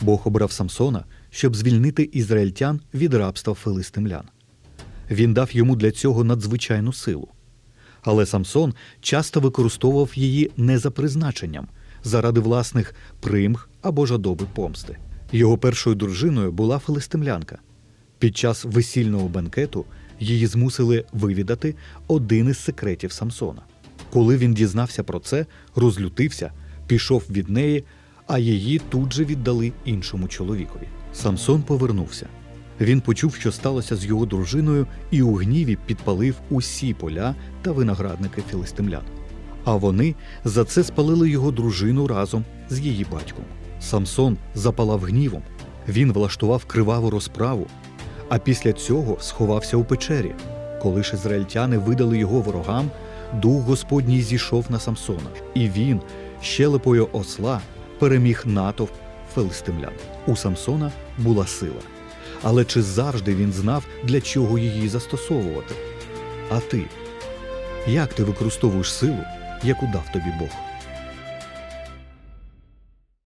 Бог обрав Самсона, щоб звільнити ізраїльтян від рабства филистимлян. Він дав йому для цього надзвичайну силу. Але Самсон часто використовував її не за призначенням, заради власних примх або жадоби помсти. Його першою дружиною була филистимлянка. Під час весільного бенкету її змусили вивідати один із секретів Самсона. Коли він дізнався про це, розлютився, пішов від неї, а її тут же віддали іншому чоловікові. Самсон повернувся. Він почув, що сталося з його дружиною, і у гніві підпалив усі поля та виноградники філистимлян. А вони за це спалили його дружину разом з її батьком. Самсон запалав гнівом. Він влаштував криваву розправу, а після цього сховався у печері. Коли ж ізраїльтяни видали його ворогам, дух Господній зійшов на Самсона, і він щелепою осла переміг натовп филистимлян. У Самсона була сила. Але чи завжди він знав, для чого її застосовувати? А ти? Як ти використовуєш силу, яку дав тобі Бог?